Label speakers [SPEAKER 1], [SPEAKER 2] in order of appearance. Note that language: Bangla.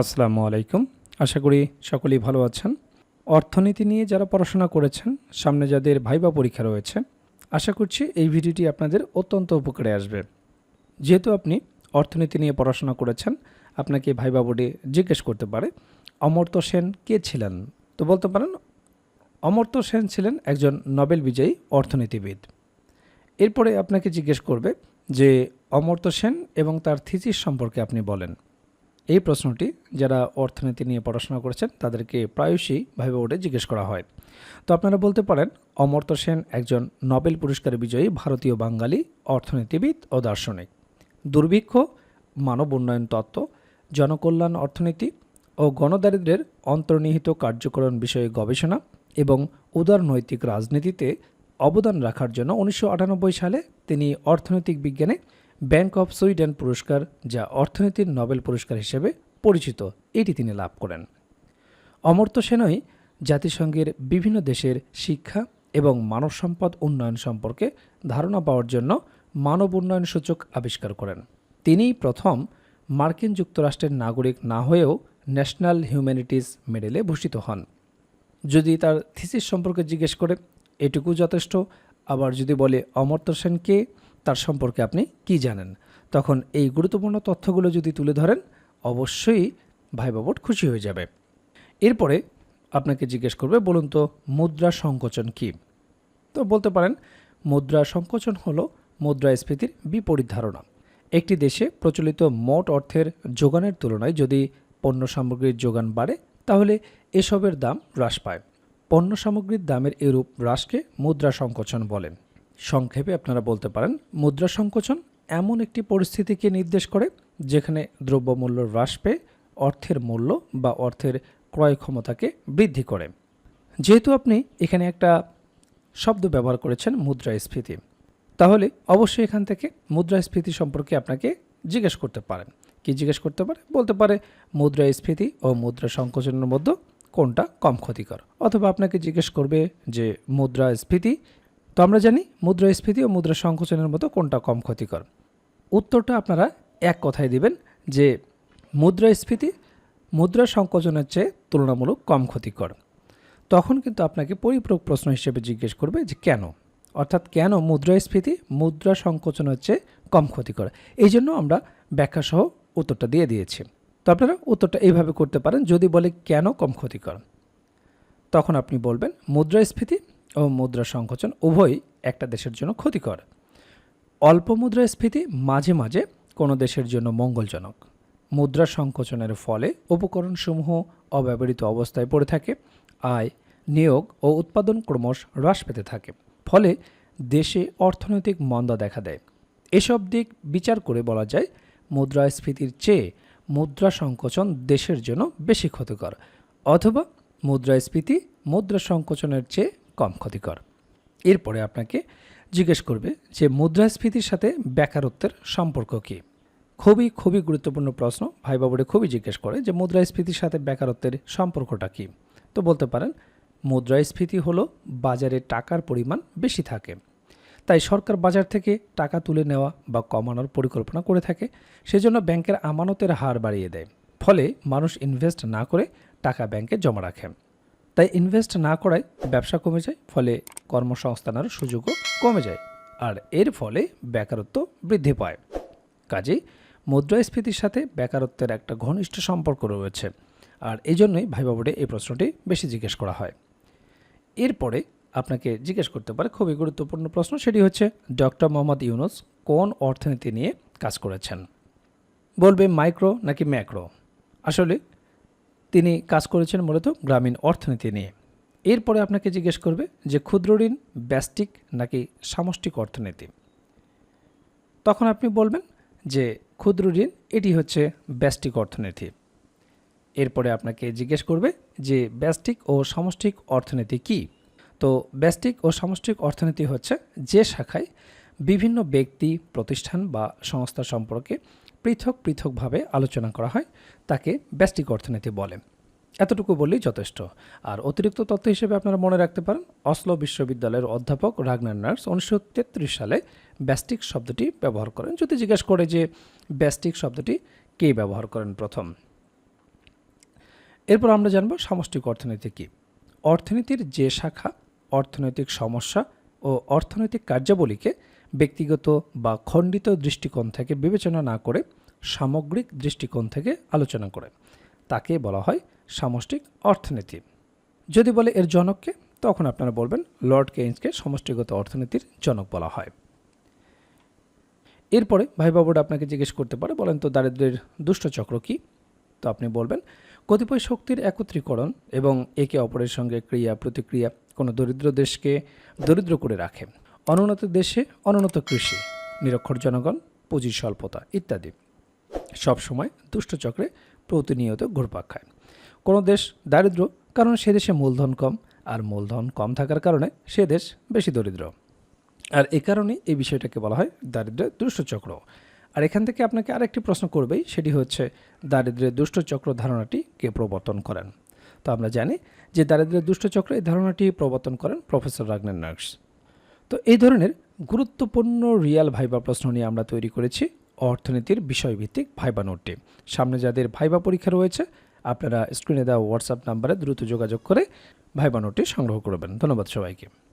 [SPEAKER 1] আসসালামু আলাইকুম। আশা করি সকলেই ভালো আছেন। অর্থনীতি নিয়ে যারা পড়াশোনা করেছেন, সামনে যাদের ভাইবা পরীক্ষা রয়েছে, আশা করছি এই ভিডিওটি আপনাদের অত্যন্ত উপকারে আসবে। যেহেতু আপনি অর্থনীতি নিয়ে পড়াশোনা করেছেন, আপনাকে ভাইবা বোর্ডে জিজ্ঞেস করতে পারে, অমর্ত্য সেন কে ছিলেন? তো বলতে পারেন, অমর্ত্য সেন ছিলেন একজন নোবেল বিজয়ী অর্থনীতিবিদ। এরপরে আপনাকে জিজ্ঞেস করবে যে, অমর্ত্য সেন এবং তার থিসিস সম্পর্কে আপনি বলেন। এই প্রশ্নটি যারা অর্থনীতি নিয়ে পড়াশোনা করেছেন, তাদেরকে প্রায়শই ভাইবা বোর্ডে জিজ্ঞেস করা হয়। তো আপনারা বলতে পারেন, অমর্ত্য সেন একজন নোবেল পুরস্কার বিজয়ী ভারতীয় বাঙালি অর্থনীতিবিদ ও দার্শনিক। দুর্ভিক্ষ, মানব উন্নয়ন তত্ত্ব, জনকল্যাণ অর্থনীতি ও গণদারিদ্র্যের অন্তর্নিহিত কার্যকরণ বিষয়ে গবেষণা এবং উদারনৈতিক রাজনীতিতে অবদান রাখার জন্য উনিশশো আটানব্বই সালে তিনি অর্থনৈতিক বিজ্ঞানে ব্যাংক অফ সুইডেন পুরস্কার, যা অর্থনীতির নোবেল পুরস্কার হিসেবে পরিচিত, এটি তিনি লাভ করেন। অমর্ত্য সেনই জাতিসংঘের বিভিন্ন দেশের শিক্ষা এবং মানব সম্পদ উন্নয়ন সম্পর্কে ধারণা পাওয়ার জন্য মানব উন্নয়ন সূচক আবিষ্কার করেন। তিনিই প্রথম মার্কিন যুক্তরাষ্ট্রের নাগরিক না হয়েও ন্যাশনাল হিউম্যানিটিজ মেডেলে ভূষিত হন। যদি তার থিসিস সম্পর্কে জিজ্ঞেস করে, এটুকু যথেষ্ট। আবার যদি বলে, অমর্ত্য সেন কে তার সম্পর্কে আপনি কি জানেন? তখন এই গুরুত্বপূর্ণ তথ্যগুলো যদি তুলে ধরেন, অবশ্যই ভাই বাবট খুশি হয়ে যাবে। এরপরে আপনাকে জিজ্ঞেস করবে, বলুন তো, মুদ্রা সংকোচন কী? তো বলতে পারেন, মুদ্রা সংকোচন হলো মুদ্রাস্ফীতির বিপরীত ধারণা। একটি দেশে প্রচলিত মোট অর্থের যোগানের তুলনায় যদি পণ্য সামগ্রীর যোগান বাড়ে, তাহলে এসবের দাম হ্রাস পায়। পণ্য সামগ্রীর দামের এরূপ হ্রাসকে মুদ্রা সংকোচন বলেন সংক্ষেপে আপনারা বলতে পারেন, মুদ্রা সংকোচন এমন একটি পরিস্থিতিকে নির্দেশ করে, যেখানে দ্রব্যমূল্য হ্রাস পেয়ে অর্থের মূল্য বা অর্থের ক্রয় ক্ষমতাকে বৃদ্ধি করে। যেহেতু আপনি এখানে একটা শব্দ ব্যবহার করেছেন মুদ্রাস্ফীতি তাহলে অবশ্যই এখান থেকে মুদ্রাস্ফীতি সম্পর্কে আপনাকে জিজ্ঞেস করতে পারেন। কি জিজ্ঞেস করতে পারে? বলতে পারে মুদ্রাস্ফীতি ও মুদ্রা সংকোচনের মধ্যে কোনটা কম ক্ষতিকর? অথবা আপনাকে জিজ্ঞেস করবে যে মুদ্রাস্ফীতি তো আমরা জানি মুদ্রাস্ফীতি ও মুদ্রা সংকোচনের মতো কোনটা কম ক্ষতিকর। উত্তরটা আপনারা এক কথায় দিবেন যে মুদ্রাস্ফীতি মুদ্রা সংকোচনের চেয়ে তুলনামূলক কম ক্ষতিকর। তখন কিন্তু আপনাকে পরিপূরক প্রশ্ন হিসেবে জিজ্ঞেস করবে যে কেন? অর্থাৎ কেন মুদ্রাস্ফীতি মুদ্রা সংকোচনের চেয়ে কম ক্ষতিকর? এই জন্য আমরা ব্যাখ্যাসহ উত্তরটা দিয়ে দিয়েছি। তো আপনারা উত্তরটা এইভাবে করতে পারেন, যদি বলে কেন কম ক্ষতিকর? তখন আপনি বলবেন, মুদ্রাস্ফীতি ও মুদ্রা সংকোচন উভয়ই একটা দেশের জন্য ক্ষতিকর। অল্প মুদ্রাস্ফীতি মাঝে মাঝে কোনো দেশের জন্য মঙ্গলজনক। মুদ্রা সংকোচনের ফলে উপকরণসমূহ অব্যবহৃত অবস্থায় পড়ে থাকে, আয়, নিয়োগ ও উৎপাদন ক্রমশ হ্রাস পেতে থাকে। ফলে দেশে অর্থনৈতিক মন্দা দেখা দেয়। এসব দিক বিচার করে বলা যায় মুদ্রাস্ফীতির চেয়ে মুদ্রা সংকোচন দেশের জন্য বেশি ক্ষতিকর। অথবা মুদ্রাস্ফীতি মুদ্রা সংকোচনের চেয়ে কম ক্ষতিকর। এরপরে আপনাকে জিজ্ঞেস করবে যে মুদ্রাস্ফীতির সাথে বেকারত্বের সম্পর্ক কী? খুবই খুবই গুরুত্বপূর্ণ প্রশ্ন। ভাই বাবুরে খুবই জিজ্ঞেস করে যে মুদ্রাস্ফীতির সাথে বেকারত্বের সম্পর্কটা কী? তো বলতে পারেন, মুদ্রাস্ফীতি হলো বাজারে টাকার পরিমাণ বেশি থাকে। তাই সরকার বাজার থেকে টাকা তুলে নেওয়া বা কমানোর পরিকল্পনা করে থাকে। সেজন্য ব্যাংকের আমানতের হার বাড়িয়ে দেয়। ফলে মানুষ ইনভেস্ট না করে টাকা ব্যাংকে জমা রাখে। তাই ইনভেস্ট না করায় ব্যবসা কমে যায়, ফলে কর্মসংস্থানের সুযোগও কমে যায় আর এর ফলে বেকারত্ব বৃদ্ধি পায়। কাজেই মুদ্রাস্ফীতির সাথে বেকারত্বের একটা ঘনিষ্ঠ সম্পর্ক রয়েছে আর এই জন্যই ভাই বাবুরে এই প্রশ্নটি বেশি জিজ্ঞেস করা হয়। এরপরে আপনাকে জিজ্ঞেস করতে পারে খুবই গুরুত্বপূর্ণ প্রশ্ন, সেটি হচ্ছে, ডক্টর মোহাম্মদ ইউনুস কোন অর্থনীতি নিয়ে কাজ করেছেন? বলবে মাইক্রো নাকি ম্যাক্রো? আসলে তিনি কাজ করেছেন মূলত গ্রামীণ অর্থনীতি নিয়ে। এরপরে আপনাকে জিজ্ঞেস করবে যে ক্ষুদ্র ঋণ, ব্যষ্টিক নাকি সামষ্টিক অর্থনীতি? তখন আপনি বলবেন যে ক্ষুদ্র ঋণ, এটি হচ্ছে ব্যষ্টিক অর্থনীতি। এরপরে আপনাকে জিজ্ঞেস করবে যে ব্যষ্টিক ও সামষ্টিক অর্থনীতি কী? তো ব্যষ্টিক ও সামষ্টিক অর্থনীতি হচ্ছে যে শাখায় বিভিন্ন ব্যক্তি, প্রতিষ্ঠান বা সংস্থা সম্পর্কে পৃথক পৃথকভাবে আলোচনা করা হয়, তাকে ব্যষ্টিক অর্থনীতি বলে। এতটুকু বললেই যথেষ্ট। আর অতিরিক্ত তথ্য হিসেবে আপনারা মনে রাখতে পারেন, অসলো বিশ্ববিদ্যালয়ের অধ্যাপক রাগনার নার্স উনিশশো তেত্রিশ সালে ব্যষ্টিক শব্দটি ব্যবহার করেন। যদি জিজ্ঞেস করে যে ব্যষ্টিক শব্দটি কে ব্যবহার করেন প্রথম? এরপর আমরা জানব সামষ্টিক অর্থনীতি কী। অর্থনীতির যে শাখা, অর্থনৈতিক সমস্যা ও অর্থনৈতিক কার্যাবলীকে ব্যক্তিগত বা খণ্ডিত দৃষ্টিকোণ থেকে বিবেচনা না করে সামগ্রিক দৃষ্টিকোণ থেকে আলোচনা করে। তাকে বলা হয় সামষ্টিক অর্থনীতি। যদি বলে এর জনককে, তখন আপনারা বলবেন লর্ড কেইন্সকে সমষ্টিগত অর্থনীতির জনক বলা হয়। এরপরে ভাই বাবুরা আপনাকে জিজ্ঞেস করতে পারে, বলেন তো দারিদ্র্যের দুষ্টচক্র কী? তো আপনি বলবেন, কতিপয় শক্তির একত্রীকরণ এবং একে অপরের সঙ্গে ক্রিয়া প্রতিক্রিয়া কোনো দরিদ্র দেশকে দরিদ্র করে রাখে। অনুন্নত দেশে, অনুন্নত কৃষি, নিরক্ষর জনগণ, পুঁজির স্বল্পতা ইত্যাদি। সবসময় দুষ্টচক্রে প্রতিনিয়ত ঘুরপাক খায়। কোনো দেশ দারিদ্র, কারণ সে দেশে মূলধন কম, আর মূলধন কম থাকার কারণে সে দেশ বেশি দরিদ্র। আর এ কারণেই এই বিষয়টাকে বলা হয় দারিদ্র্যের দুষ্টচক্র আর এখান থেকে আপনাকে আরেকটি প্রশ্ন করবেই, সেটি হচ্ছে দারিদ্র্যের দুষ্টচক্র ধারণাটি কে প্রবর্তন করেন? তো আমরা জানি যে দারিদ্র্যের দুষ্টচক্র এই ধারণাটি প্রবর্তন করেন প্রফেসর রাগনার নার্স। তো এই ধরনের গুরুত্বপূর্ণ রিয়াল ভাইবা প্রশ্ন নিয়ে আমরা তৈরি করেছি অর্থনীতির বিষয়ভিত্তিক ভাইবা নোটটি। সামনে যাদের ভাইবা পরীক্ষা রয়েছে, আপনারা স্ক্রিনে দেওয়া হোয়াটসঅ্যাপ নাম্বারে দ্রুত যোগাযোগ করে ভাইবা নোটটি সংগ্রহ করবেন। ধন্যবাদ সবাইকে।